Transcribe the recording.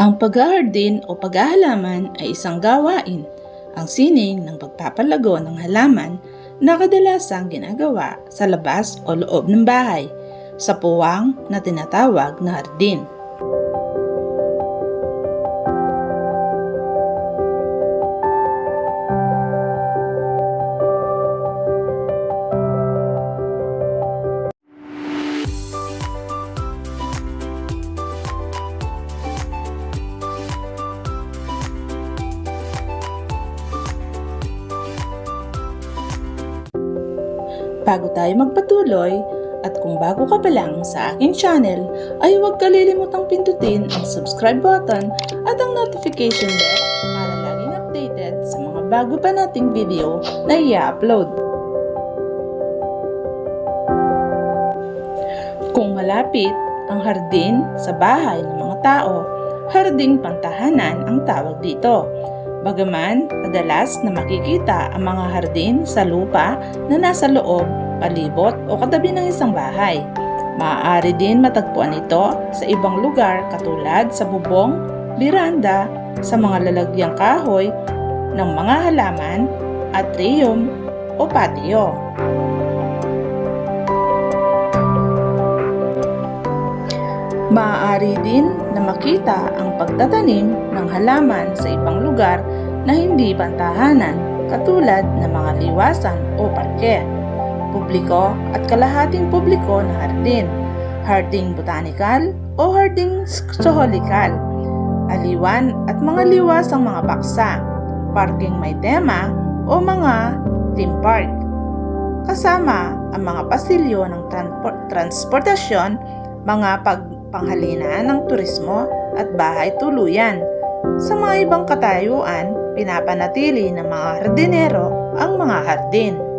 Ang paghahardin o paghahalaman ay isang gawain, ang sining ng pagpapalago ng halaman na kadalasang ginagawa sa labas o loob ng bahay, sa puwang na tinatawag na hardin. Bago tayo magpatuloy, at kung bago ka pa lang sa aking channel, ay huwag kalilimutang pindutin ang subscribe button at ang notification bell para laging updated sa mga bago pa nating video na i-upload. Kung malapit ang hardin sa bahay ng mga tao, harding pantahanan ang tawag dito. Bagaman, madalas na makikita ang mga hardin sa lupa na nasa loob, palibot o katabi ng isang bahay. Maaari din matagpuan ito sa ibang lugar katulad sa bubong, biranda, sa mga lalagyang kahoy ng mga halaman, atrium o patio. Maaari din na makita ang pagtatanim ng halaman sa ibang lugar na hindi pantahanan katulad ng mga liwasan o parke, publiko at kalahating publiko na hardin, harding botanical o harding zoological, aliwan at mga liwasang mga paksa, parking may tema o mga theme park. Kasama ang mga pasilyo ng transport- transportasyon, mga pagpanghalina ng turismo at bahay tuluyan. Sa mga ibang katayuan, pinapanatili ng mga hardinero ang mga hardin.